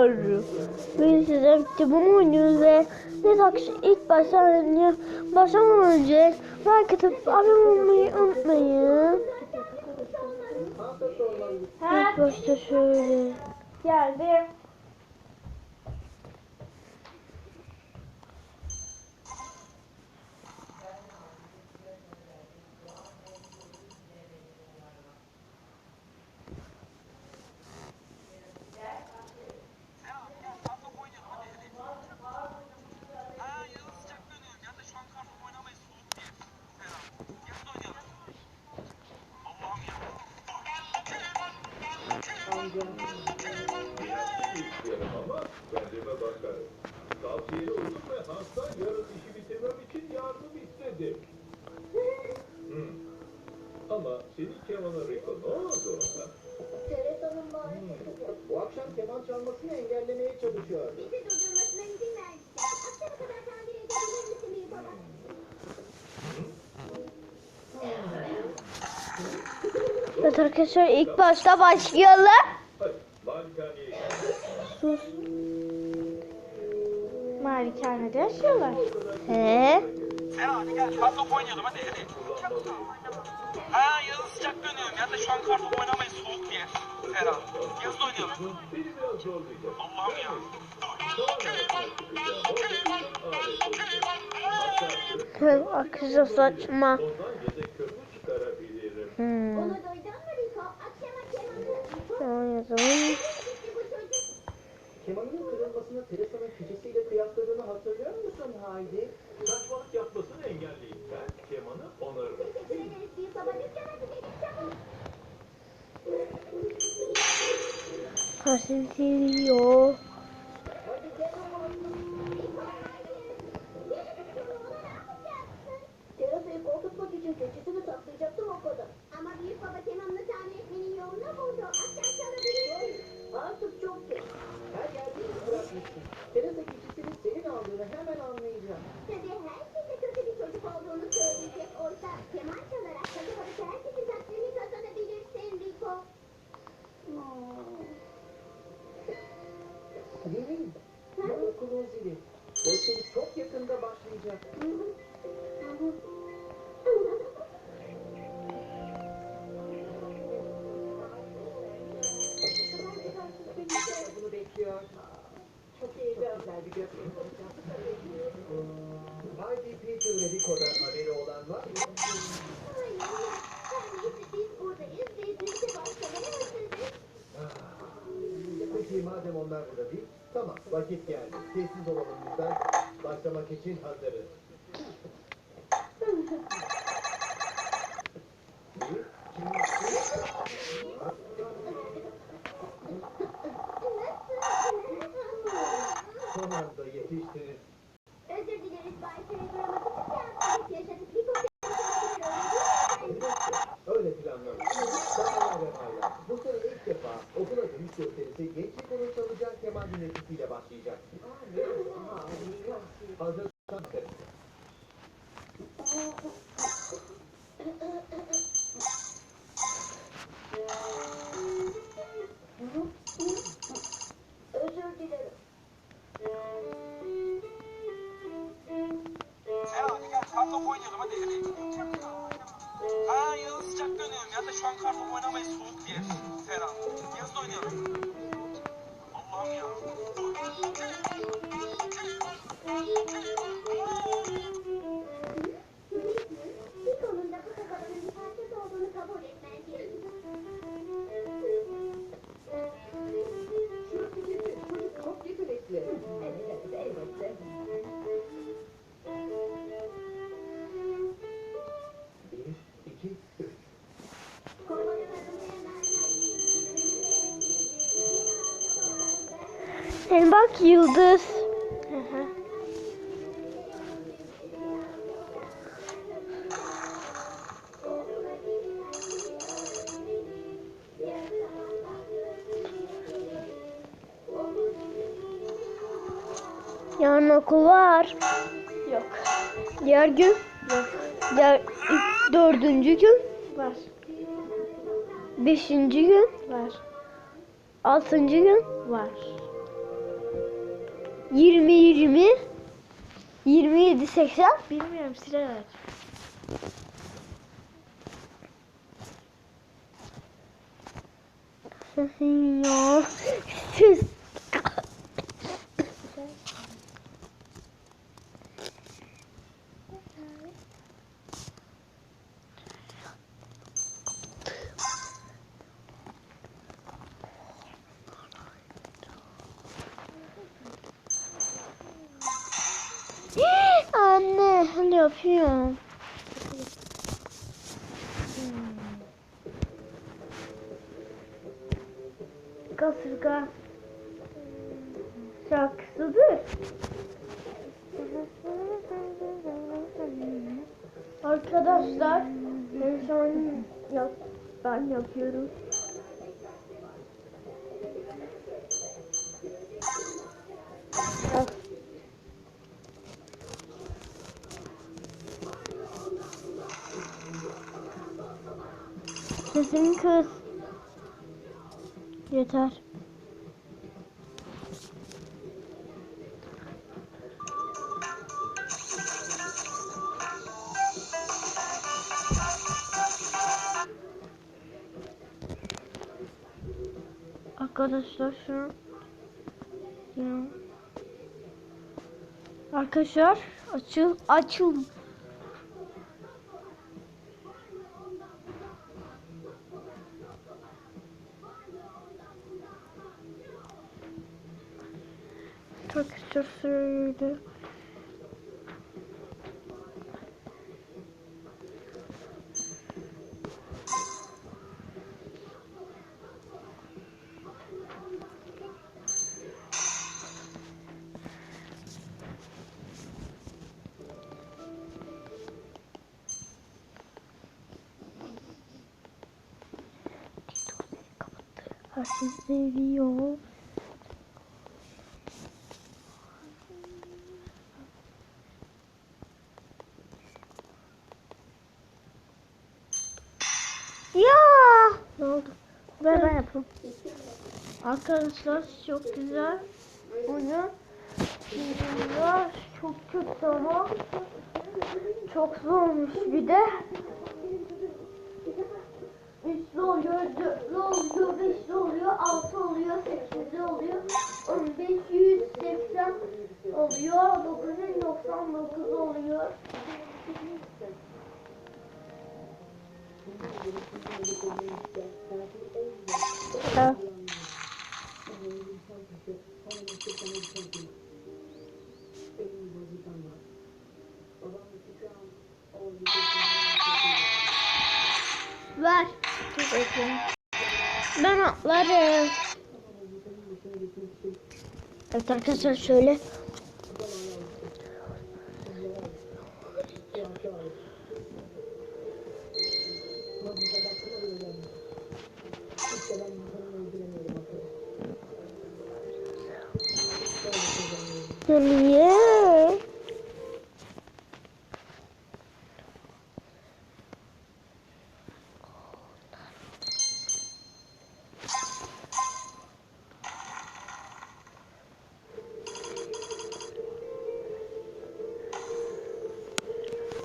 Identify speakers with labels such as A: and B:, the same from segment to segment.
A: arkadaşlar. Biz size bunu oynuyoruz ve ne takışı ilk başlamadan başlamadan önce like atıp abone olmayı unutmayın. İlk başta şöyle.
B: Geldim.
C: Tavsiyeli oldum ve hasta yarın işi bitirmem için yardım istedi. Hmm. Ama senin kemanı Rico ne oldu ona?
D: Teresa'nın bahanesi yok.
E: Bu akşam keman çalmasını engellemeye çalışıyor.
D: Bizi durdurmasına izin vermişler. Akşama kadar tamir edebilir misin büyük baba?
A: Evet arkadaşlar ilk başta başlayalım. Sus.
B: Malikanede yaşıyorlar.
A: He.
F: Ferhat hadi gel kartopu oynayalım hadi hadi. Ha yazın sıcak dönüyorum ya da şu an kartopu oynamayız soğuk diye. Ferhat yazın oynayalım. Allah'ım ya.
A: Arkadaşlar saçma. Hmm.
D: Onu
A: yazalım.
E: Haydi?
C: Saçmalık yapmasını engelleyip ben kemanı onarırım.
D: Ederiz büyük baba. Dükkana gidelim çabuk.
A: Hasim seviyor.
D: Hadi keman. Rico hayır. Yeni bir konu ona ne yapacaksın? Teresa'yı korkutmak için keçisini saklayacaktım o kadar. Ama büyük baba kemanını
E: Haydi Peter ve Rico'dan haberi olan var. Peki madem onlar burada değil, tamam vakit geldi. Sessiz olalım lütfen. Başlamak için hazırız. fazla
A: Sen bak yıldız. Yarın okul var.
B: Yok.
A: Diğer gün.
B: Yok.
A: Diğer dördüncü gün.
B: Var.
A: Beşinci gün.
B: Var.
A: Altıncı gün.
B: Var.
A: 20 20 27 80
B: Bilmiyorum silah aç.
A: Sesin ya. Siz Anne ne yapıyorsun? Kasırga şarkısıdır. Arkadaşlar ben şu an yap, ben yapıyorum. Sesini kız. Yeter. Arkadaşlar şu. Arkadaşlar açıl açıl Arkadaşlar şöyle Herkes seviyor. Ya! Ne oldu? Ver ben yapayım. Arkadaşlar çok güzel. Oyun. Ya çok kötü ama çok zormuş bir de. Üçlü oluyor, dörtlü oluyor, beşli oluyor, altı oluyor, sekizli oluyor, on beş, yüz seksen oluyor, dokuz yüz doksan dokuz oluyor. Ha. Atlarım. Evet arkadaşlar şöyle. Niye?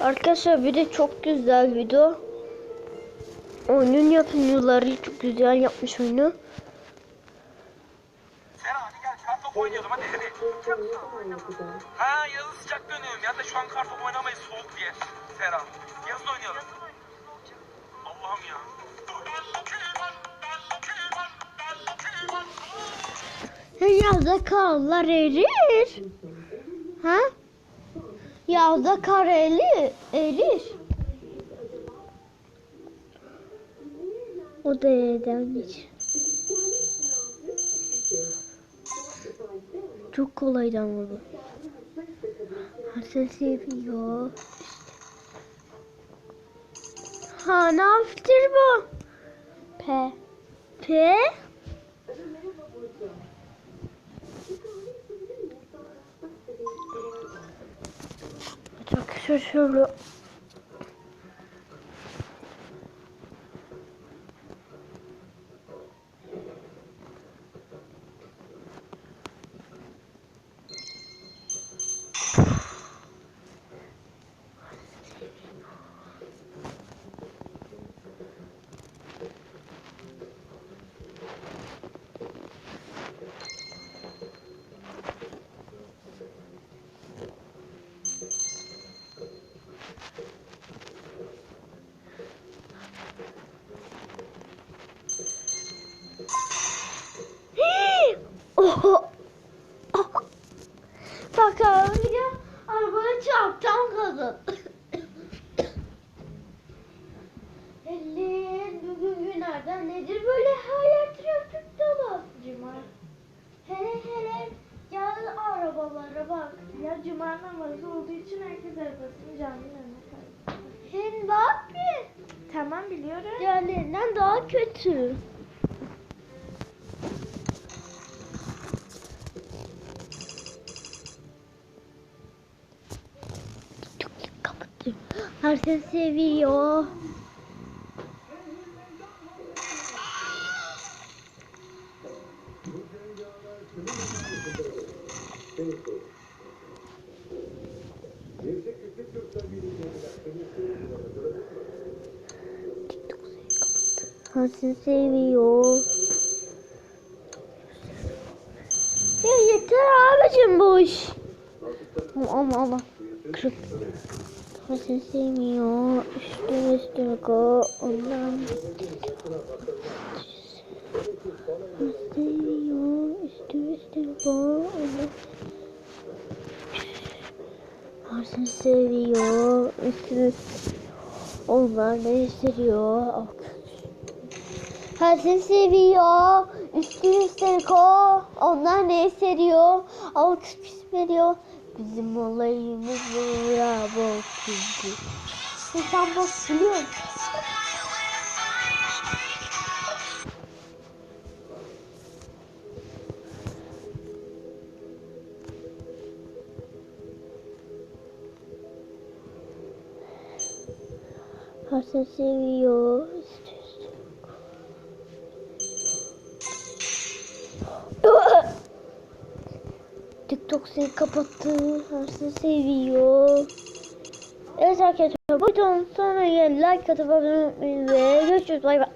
A: Arkadaşlar bir de çok güzel video. Oyunun yapımcıları çok güzel yapmış oyunu.
F: Oynayalım hadi. Ha yazın sıcak dönüyorum ya da şu an kartop oynamayız soğuk diye. Ferah. Yazın oynayalım. Allah'ım ya.
A: Yazda karlar erir. Ha? Yazda kar erir. erir. O da neden hiç. Çok kolaydı ama bu. Herkes seviyor. Ha ne yaptır bu? P. P. Arkadaşlar şöyle kalınca kötü. Çok kapattım. Her seni seviyor. Seni seviyor. Ya yeter abicim bu iş. Allah Allah. Kırık. Seni sevmiyor. Üstüne üstüne ko. Ondan. Seviyor. Üstüne üstüne ko. Ondan. Seni seviyor. Üstüne onlar ne hissediyor? Her seni seviyor. Üstüne üstüne ko. Onlar ne hissediyor? Alt pis veriyor. Bizim olayımız bok biliyor musun? Her seni seviyor. Seni kapattı. Her seni seviyor. Evet arkadaşlar bu videonun sonuna geldik. Like atıp abone olmayı ve görüşürüz. Bay bay.